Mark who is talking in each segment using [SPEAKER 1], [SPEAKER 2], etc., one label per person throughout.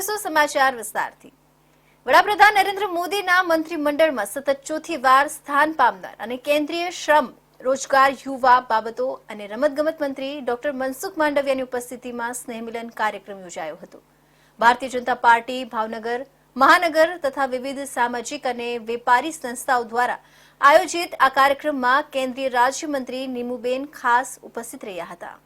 [SPEAKER 1] જોઈશું સમાચાર વિસ્તારથી. વડાપ્રધાન નરેન્દ્ર મોદીના મંત્રીમંડળમાં સતત ચોથી વાર સ્થાન પામનાર અને કેન્દ્રીય શ્રમ, રોજગાર, યુવા બાબતો અને રમતગમત મંત્રી ડોક્ટર મનસુખ માંડવિયાની ઉપસ્થિતિમાં સ્નેહમિલન કાર્યક્રમ યોજાયો હતો. ભારતીય જનતા પાર્ટી, ભાવનગર, મહાનગર તથા વિવિધ સામાજિક અને વેપારી સંસ્થાઓ દ્વારા આયોજિત આ કાર્યક્રમમાં કેન્દ્રીય રાજ્યમંત્રી નીમુબેન ખાસ ઉપસ્થિત રહ્યા હતા.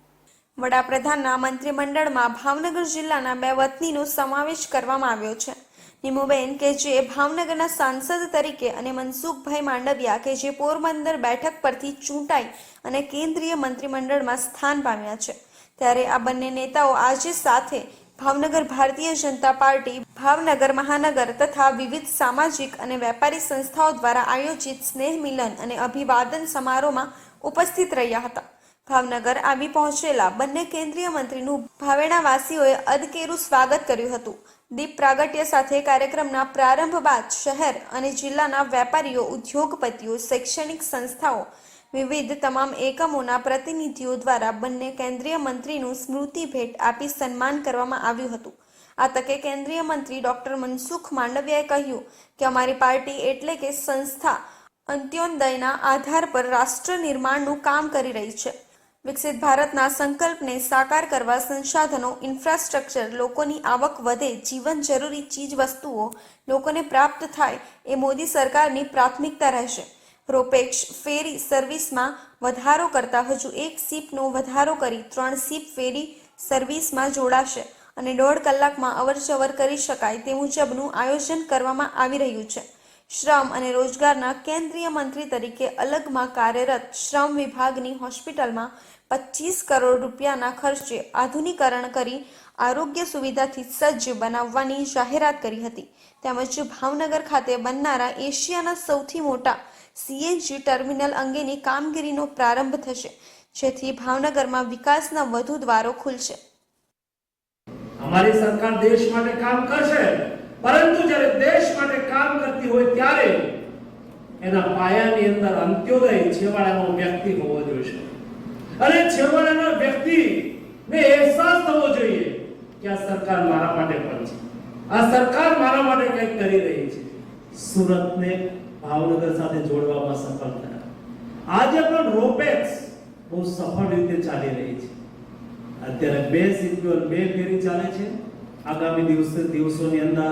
[SPEAKER 2] વડાપ્રધાનના મંત્રીમંડળમાં ભાવનગર જિલ્લાના બે વતનીનો સમાવેશ કરવામાં આવ્યો છે. નિમુબેન કે જે ભાવનગરના સાંસદ તરીકે અને મનસુખભાઈ માંડવિયા કે જે પોરબંદર બેઠક પરથી ચૂંટાઈ અને કેન્દ્રીય મંત્રીમંડળમાં સ્થાન પામ્યા છે. ત્યારે આ બંને નેતાઓ આજે સાથે ભાવનગર ભારતીય જનતા પાર્ટી, ભાવનગર મહાનગર તથા વિવિધ સામાજિક અને વેપારી સંસ્થાઓ દ્વારા આયોજિત સ્નેહ મિલન અને અભિવાદન સમારોહમાં ઉપસ્થિત રહ્યા હતા. ભાવનગર આવી પહોંચેલા બંને કેન્દ્રીય મંત્રીનું ભાવેણાવાસીઓએ અદકેરું સ્વાગત કર્યું હતું. દીપ પ્રાગટ્ય સાથે કાર્યક્રમના પ્રારંભ બાદ શહેર અને જિલ્લાના વેપારીઓ, ઉદ્યોગપતિઓ, શૈક્ષણિક સંસ્થાઓ, વિવિધ તમામ એકમોના પ્રતિનિધિઓ દ્વારા બંને કેન્દ્રીય મંત્રીનું સ્મૃતિ ભેટ આપી સન્માન કરવામાં આવ્યું હતું. આ તકે કેન્દ્રીય મંત્રી ડોક્ટર મનસુખ માંડવિયાએ કહ્યું કે અમારી પાર્ટી એટલે કે સંસ્થા અંત્યોદયના આધાર પર રાષ્ટ્ર નિર્માણનું કામ કરી રહી છે. વિકસિત ભારતના સંકલ્પને સાકાર કરવા સંસાધનો ઇન્ફ્રાસ્ટ્રક્ચર લોકોની આવક વધે, જીવન જરૂરી ચીજ વસ્તુઓ લોકોને પ્રાપ્ત થાય એ મોદી સરકારની પ્રાથમિકતા રહેશે. રોપેક્ષ ફેરી સર્વિસમાં વધારો કરતા હજુ એક સીપનો વધારો કરી ત્રણ સીપ ફેરી સર્વિસમાં જોડાશે અને દોઢ કલાકમાં અવરજવર કરી શકાય તે મુજબનું આયોજન કરવામાં આવી રહ્યું છે. શ્રમ અને રોજગારના કેન્દ્રીય મંત્રી તરીકે અલગમાં કાર્યરત શ્રમ વિભાગની હોસ્પિટલમાં પચીસ કરોડ રૂપિયાના ખર્ચે આધુનિકરણ કરી આરોગ્ય સુવિધાથી સજ્જ બનાવવાની જાહેરાત કરી હતી. તેમજ ભાવનગર ખાતે બનનારા એશિયાના સૌથી મોટા સીએનજી ટર્મિનલ અંગેની કામગીરીનો પ્રારંભ થશે, જેથી ભાવનગરમાં વિકાસના વધુ દ્વારો ખુલશે.
[SPEAKER 3] અમારી સરકાર દેશ માટે કામ કરશે. પરંતુ જ્યારે દેશ માટે કામ કરતી હોય ત્યારે એના પાયાની અંદર અંત્યોદય છેવાડાનો વ્યક્તિ હોવો જોઈએ. અને છેવાડાના વ્યક્તિ ને અહેસાસ થવો જોઈએ કે આ સરકાર મારા માટે પણ છે. આ સરકાર મારા માટે કંઈક કરી રહી છે. સુરતને ભાવનગર સાથે જોડવામાં સફળ થયા. આજે પણ રોપેક્સ બહુ સફળ રીતે ચાલી રહી છે. અત્યારે બે સીપીઓ બે ફેરી ચાલે છે. આગામી દિવસે દિવસોની અંદર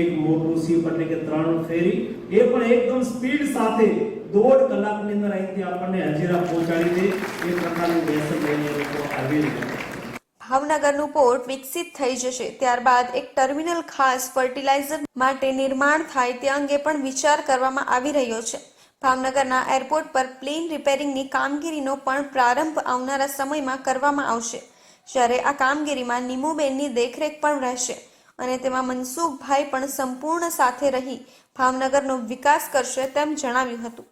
[SPEAKER 3] એક મોટું શિપ એટલે કે ત્રણ ફેરી, એ પણ એકદમ સ્પીડ સાથે દોઢ કલાકની અંદર અહીંથી આપણને હજીરા પહોંચાડી દે. એ પ્રકારનું વ્યસન લઈને લોકો આવી રહ્યા
[SPEAKER 2] ભાવનગરનું પોર્ટ વિકસિત થઈ જશે. ત્યારબાદ એક ટર્મિનલ ખાસ ફર્ટિલાઇઝર માટે નિર્માણ થાય તે અંગે પણ વિચાર કરવામાં આવી રહ્યો છે. ભાવનગરના એરપોર્ટ પર પ્લેન રિપેરિંગની કામગીરીનો પણ પ્રારંભ આવનારા સમયમાં કરવામાં આવશે. જ્યારે આ કામગીરીમાં નીમુબેનની દેખરેખ પણ રહેશે અને તેમાં મનસુખભાઈ પણ સંપૂર્ણ સાથે રહી ભાવનગરનો વિકાસ કરશે તેમ જણાવ્યું હતું.